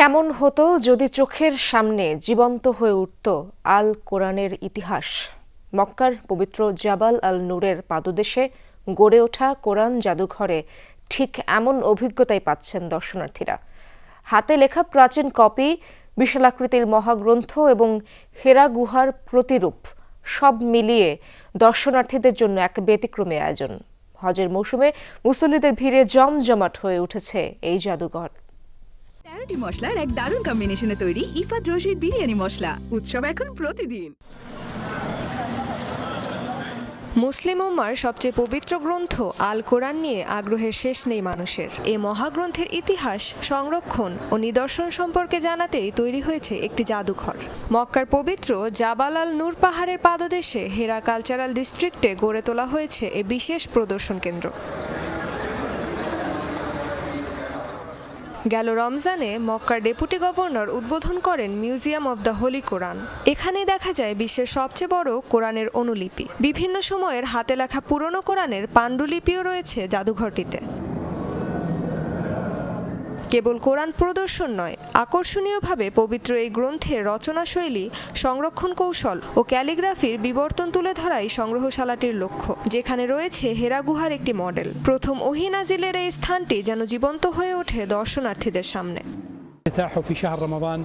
কেমন হতো যদি চোখের সামনে জীবন্ত হয়ে উঠত আল কোরআনের ইতিহাস? মক্কার পবিত্র জাবাল আল নূরের পাদদেশে গড়ে ওঠা কোরআন জাদুঘরে ঠিক এমন অভিজ্ঞতাই পাচ্ছেন দর্শনার্থীরা। হাতে লেখা প্রাচীন কপি বিশালাকৃতির মহাগ্রন্থ এবং হেরা গুহার প্রতিরূপ সব মিলিয়ে দর্শনার্থীদের জন্য এক ব্যতিক্রমী আয়োজন। হজের মৌসুমে মুসল্লিদের ভিড়ে জমজমাট হয়ে উঠেছে এই জাদুঘর। তেরোটি মশলার এক দারুণ কম্বিনেশনে তৈরি ইফাত রশিদ বিরিয়ানি মশলা। উৎসব এখন প্রতিদিন। মুসলিম উম্মার সবচেয়ে পবিত্র গ্রন্থ আল কোরআন নিয়ে আগ্রহের শেষ নেই মানুষের। এ মহাগ্রন্থের ইতিহাস, সংরক্ষণ ও নিদর্শন সম্পর্কে জানাতেই তৈরি হয়েছে একটি জাদুঘর। মক্কার পবিত্র জাবাল আল নূর পাহাড়ের পাদদেশে হেরা কালচারাল ডিস্ট্রিক্টে গড়ে তোলা হয়েছে এ বিশেষ প্রদর্শন কেন্দ্র। গেল রমজানে মক্কার ডেপুটি গভর্নর উদ্বোধন করেন museum of the holy Quran. এখানে দেখা যায় বিশ্বের সবচেয়ে বড় কোরআনের অনুলিপি। বিভিন্ন সময়ের হাতে লেখা পুরনো কোরআনের পাণ্ডুলিপিও রয়েছে জাদুঘরটিতে। কেবল কোরআন প্রদর্শন নয়, আকর্ষণীয়ভাবে পবিত্র এই গ্রন্থের রচনাশৈলী, সংরক্ষণ কৌশল ও ক্যালিগ্রাফির বিবর্তন তুলে ধরাই সংগ্রহশালাটির লক্ষ্য, যেখানে রয়েছে হেরা গুহার একটি মডেল। প্রথম ওহিনাজিলের এই স্থানটি যেন জীবন্ত হয়ে ওঠে দর্শনার্থীদের সামনে। افتتاحه في شهر رمضان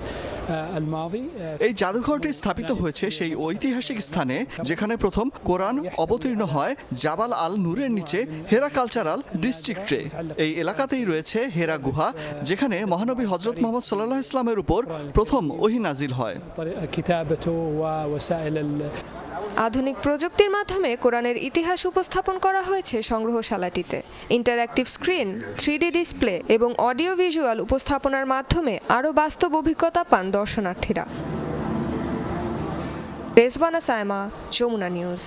آه، الماضي آه، এই জাদুঘরটি স্থাপিত হয়েছে সেই ঐতিহাসিক স্থানে যেখানে প্রথম কোরআন অবতীর্ণ হয় জাবাল আল নূরের নিচে হেরা কালচারাল ডিস্ট্রিক্টে এই এলাকাতেই রয়েছে হেরা গুহা যেখানে মহানবী হজরত মোহাম্মদ সাল্লাহ ইসলামের উপর প্রথম ওহি নাজিল হয় আধুনিক প্রযুক্তির মাধ্যমে কোরআনের ইতিহাস উপস্থাপন করা হয়েছে সংগ্রহশালাটিতে। Interactive screen, three D display এবং অডিও ভিজুয়াল উপস্থাপনার মাধ্যমে আরও বাস্তব অভিজ্ঞতা পান দর্শনার্থীরা। রেজবানা সায়মা, যমুনা নিউজ।